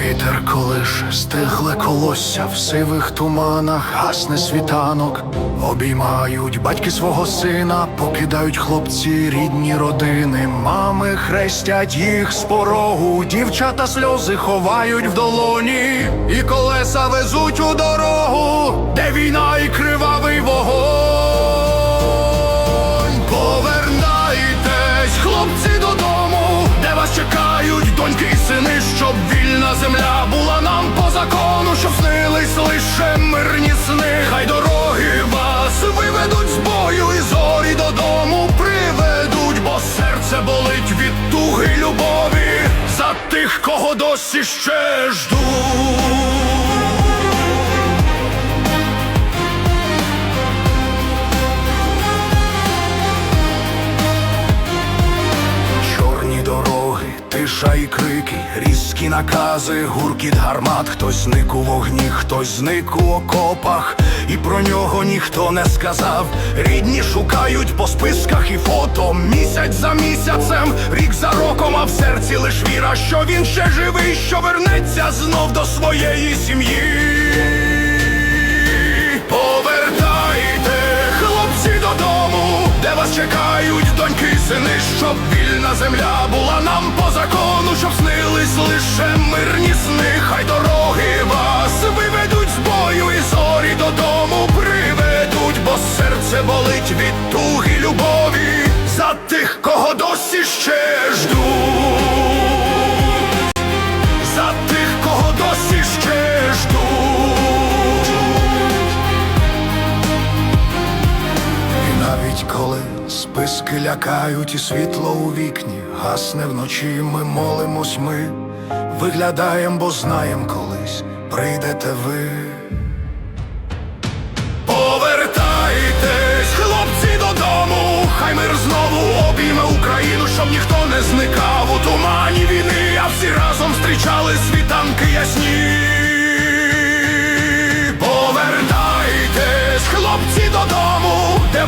Вітер колише, стигле колосся в сивих туманах, гасне світанок. Обіймають батьки свого сина, покидають хлопці рідні родини. Мами хрестять їх з порогу, дівчата сльози ховають в долоні, і колеса везуть у дорогу, де війна закону, щоб снились лише мирні сни. Хай дороги вас виведуть з бою і зорі додому приведуть, бо серце болить від туги любові за тих, кого досі ще ждуть. Тиша і крики, різкі накази, гуркіт гармат, хтось зник у вогні, хтось зник у окопах, і про нього ніхто не сказав. Рідні шукають по списках і фото місяць за місяцем, рік за роком, а в серці лиш віра, що він ще живий, що вернеться знов до своєї сім'ї. Повертайте, хлопці, додому, де вас чекають доньки сини, щоб вільна земля була нам по закону, щоб снились лише мирні сни, хай дороги вас виведуть з бою і зорі додому приведуть, бо серце болить від туги любові за тих, кого досі ще ждуть. За тих, кого досі ще ждуть. Навіть коли списки лякають і світло у вікні гасне вночі, ми молимось, ми виглядаєм, бо знаєм колись прийдете ви. Повертайтесь, хлопці, додому, хай мир знову обійме Україну, щоб ніхто не зникав у тумані війни, а всі разом зустрічали світанки ясні.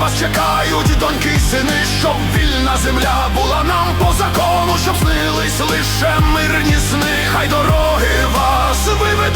Вас чекають доньки й сини, щоб вільна земля була нам по закону, щоб снились лише мирні сни, хай дороги вас виведуть